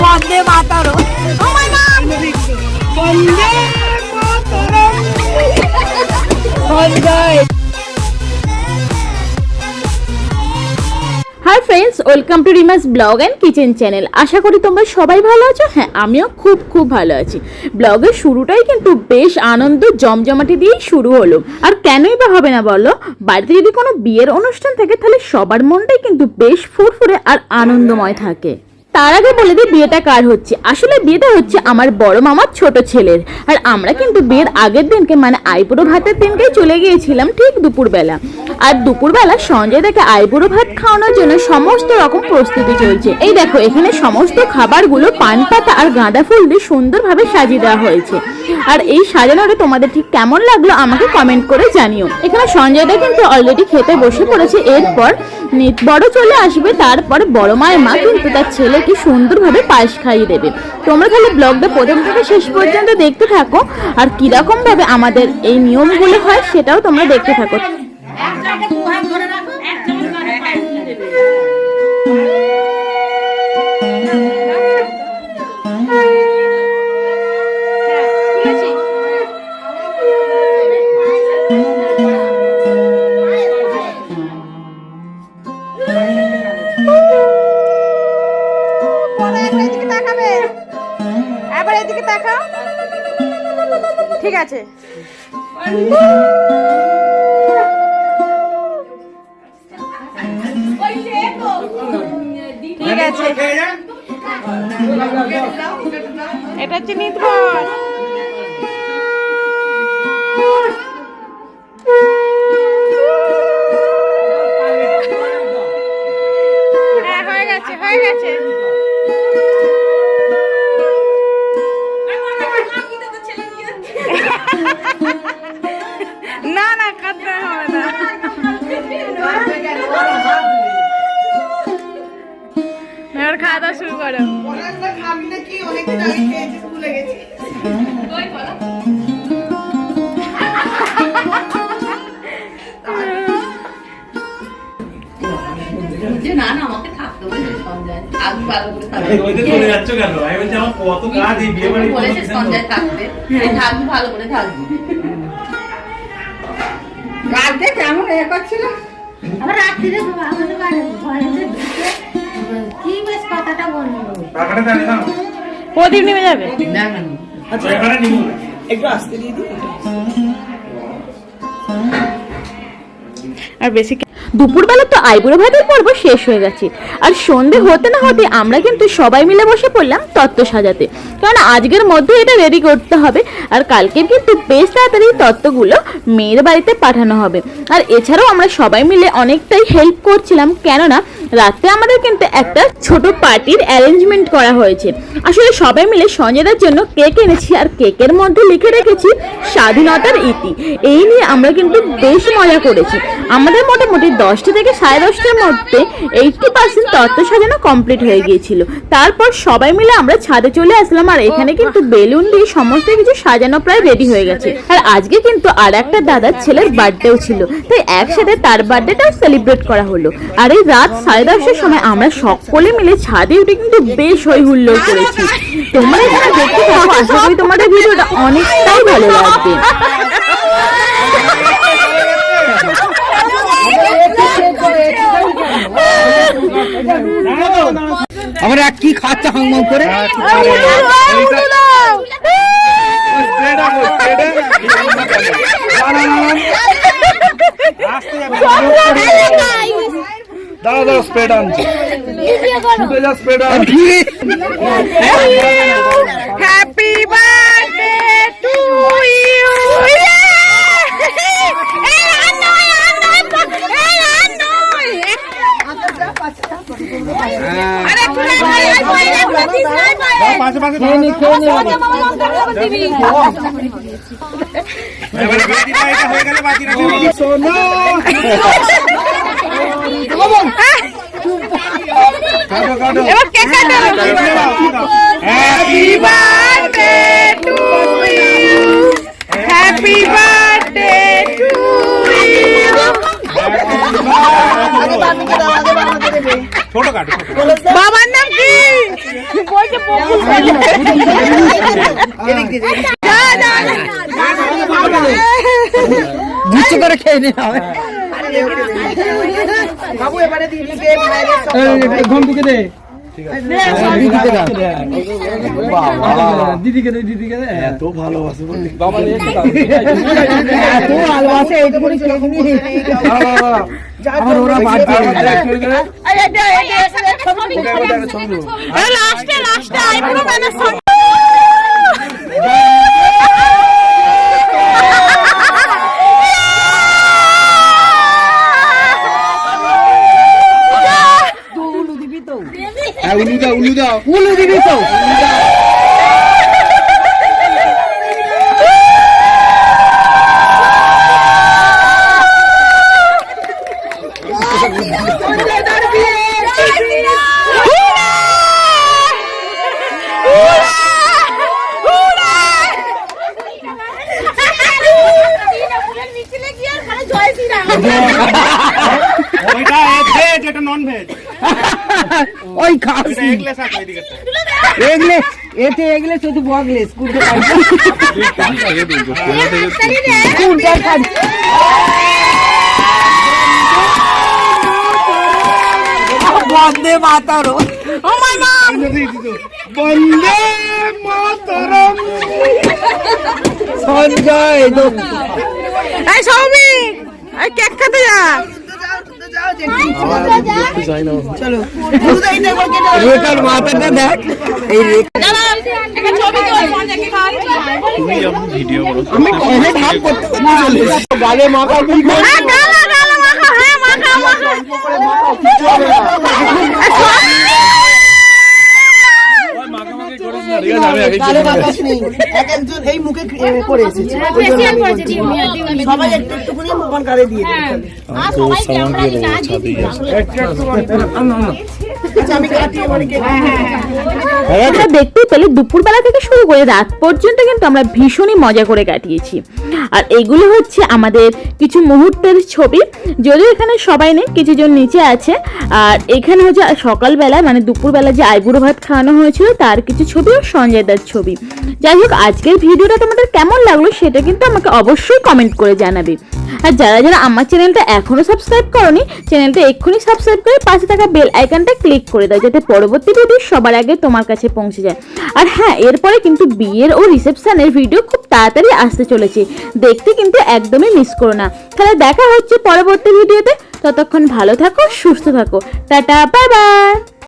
বন্দে মাতারো বন্দে মাতারো welcome to Rima's blog and kitchen channel. আশা করি তোমরা সবাই ভালো আছো? হ্যাঁ আমিও খুব খুব ভালো আছি। ব্লগের শুরুটাই কিন্তু বেশ আনন্দ জমজমাটি দিয়েই শুরু হলো। আর কেনই বা হবে না বলো? বাড়িতে যদি কোনো বিয়ের অনুষ্ঠান থাকে, তাহলে সবার মনটাই কিন্তু বেশ ফুরফুরে আর আনন্দময় থাকে। তার আগে বলে দিই, বিয়েটা কার হচ্ছে? আসলে বিয়েটা হচ্ছে আমার বড় মামার ছোট ছেলের। আর আমরা কিন্তু বিয়ের আগের দিনকে মানে আইবুড়ো ভাতের দিনকেই চলে গিয়েছিলাম ঠিক দুপুরবেলা। আর দুপুরবেলা সঞ্জয় দেখে আইবুড়ো ভাত খাওয়ানোর জন্য সমস্ত রকম প্রস্তুতি চলছে। এই দেখো, এখানে সমস্ত খাবারগুলো পান পাতা আর গাঁদা ফুল দিয়ে সুন্দরভাবে সাজিয়ে দেওয়া হয়েছে। আর এই সাজানোটা তোমাদের ঠিক কেমন লাগল আমাকে কমেন্ট করে জানিও। এখানে সঞ্জয়দা কিন্তু অলরেডি খেতে বসে পড়েছে। এরপর বড় চলে আসবে, তারপরে বড় মায়ের মা কিন্তু তার ছেলেকে সুন্দরভাবে পায়েস খাইয়ে দেবে। তোমরা খালি ব্লগটা প্রথম থেকে শেষ পর্যন্ত দেখতে থাকো, আর কীরকম ভাবে আমাদের এই নিয়মগুলো হয় সেটাও তোমরা দেখতে থাকো। আছে? ঠিক আছে। এটা হচ্ছে নিতবর না না কাঁদতে হবে না। এবার খাওয়া দাওয়া শুরু করো। না না আমাকে থাকতে বলে সঞ্জয় থাকবি ভালো করে থাকবি এই চলে যাচ্ছ কেন? আমি বলছি আমার কত কাজ এই বিয়ে বাড়ির বলেছে সঞ্জয় থাকবে। এই থাকবি ভালো করে থাকবি। গাড়িতে কেমন এ করছিল? আবার রাত্রিরে আমাদের বাড়ি ঘরেতে ঢুকে কি বেশ কথাটা বলল। টাকাটা জানি না। প্রদীপ নেমে যাবে? না না না। আর বেশি দুপুরবেলা তো আইবুড়ো ভাতের পর্ব শেষ হয়ে গেছে। আর সন্ধে হতে না হতে আমরা কিন্তু সবাই মিলে বসে পড়লাম তত্ত্ব সাজাতে। কারণ আজকের মধ্যে এটা রেডি করতে হবে। আর কালকে কিন্তু বেশ তাড়াতাড়ি তত্ত্বগুলো মেয়ের বাড়িতে পাঠানো হবে। আর এছাড়াও আমরা সবাই মিলে অনেকটাই হেল্প করছিলাম। কেননা রাতে আমাদের কিন্তু একটা ছোট পার্টির অ্যারেঞ্জমেন্ট করা হয়েছে। আসলে সবাই মিলে সঞ্জয়দার জন্য কেক এনেছি আর কেকের মধ্যে লিখে রেখেছি স্বাধীনতার ইতি। এই নিয়ে আমরা কিন্তু বেশ মজা করেছি। আমাদের মোটামুটি দশটা থেকে সাড়ে দশটার মধ্যে পার্সেন্ট তত্ত্ব সাজানো কমপ্লিট হয়ে গিয়েছিল। তারপর সবাই মিলে আমরা ছাদে চলে আসলাম আর এখানে কিন্তু বেলুন দিয়ে সমস্ত কিছু সাজানো প্রায় রেডি হয়ে গেছে। আর আজকে কিন্তু আর একটা দাদার ছেলের বার্থডেও ছিল। তাই একসাথে তার বার্থডেটাও সেলিব্রেট করা হলো। আর এই রাত সাড়ে দশটার সময় আমরা সকলে মিলে ছাদে উঠে কিন্তু বেশ হই হুল্লোড় করেছি। তোমরা দেখতে থাকো, আশা করি তোমাদের ভিডিওটা অনেকটাই ভালো লাগবে। আমরা কি খাচ্ছে হাংমাং করে দাদা স্প্রেড আনছে স্প্রেড আন হ্যাপি বার্থডে টু ইউ পাশে পাশে খেয়ে নি খেয়ে নি এবারে বাকিটা এটা হয়ে গেলে বাকিটা দিবি। সোনা কাটো কাটো এবার কেক কাটো happy birthday to you happy birthday to you ছোট কাটো ছোট। বাবার নাম কি বলছে বকুল যা, যা, যা। বুঝছ করে খেয়ে নিতে হবে বাবু এবারে দিদিকে ঘুম দিকে দে। দিদিকে দে দিদিকে দে এত ভালোবাসে এত ভালোবাসে এইটুকুনি নিয়ে আমার ওরা বাদ দিয়ে লাস্টে লাস্টে আইব্রো ম্যানের সঙ্গে হ্যাঁ উলু দাও উলু দাও উলু দিবি তো ওইটা ওই খাসি। এগলে এতে এগলে শুধু বগলে স্কুলটা স্কুলটা খালি বন্দে মাতারো বন্দে মাতরম। সঞ্জয় এই সৌমিক এই কেক খেতে যা। রেখার মাথাটা দেখ এই রেখা এনে ভাব করতে চলে এসেছে। গালে মাথা কি করে? হ্যাঁ, গালা, গালা মাখা, হ্যাঁ, মাখা, মাখা। এই সৌমিক! গালে বাতাস নেই এক একজন এই মুখে এ, করে এসেছে। ওই জন্য আমি বলছি। সবাই একটু একটু করে ভগবান গালে দিয়ে দেবে। আচ্ছা আমি কাটিয়ে কে আমরা দেখতে পেলে দুপুরবেলা থেকে শুরু করে রাত পর্যন্ত কিন্তু আমরা ভীষণই মজা করে কাটিয়েছি। আর এইগুলো হচ্ছে আমাদের কিছু মুহূর্তের ছবি। যদিও এখানে সবাই নেই, কিছুজন নিচে আছে। আর এখানে হচ্ছে সকালবেলা মানে দুপুরবেলা যে আইবুড়ো ভাত খাওয়ানো হয়েছিল, তার কিছু ছবি ও সঞ্জয় দার ছবি। যাই হোক, আজকের ভিডিওটা তোমাদের কেমন লাগল সেটা কিন্তু আমাকে অবশ্যই কমেন্ট করে জানাবে। আর যারা যারা আমার চ্যানেলটা এখনও সাবস্ক্রাইব করনি, চ্যানেলটা এক্ষুনি সাবস্ক্রাইব করে পাশে থাকা বেল আইকনটা ক্লিক করে দাও, যাতে পরবর্তী ভিডিও সবার আগে তোমার কাছে পৌঁছে যায়। আর হ্যাঁ এরপরে কিন্তু বিয়ের ও রিসেপশনের ভিডিও খুব তাড়াতাড়ি আসতে চলেছে। দেখতে কিন্তু একদমই মিস করো না। তাহলে দেখা হচ্ছে পরবর্তী ভিডিওতে ততক্ষণ ভালো থাকো, সুস্থ থাকো। Tata bye bye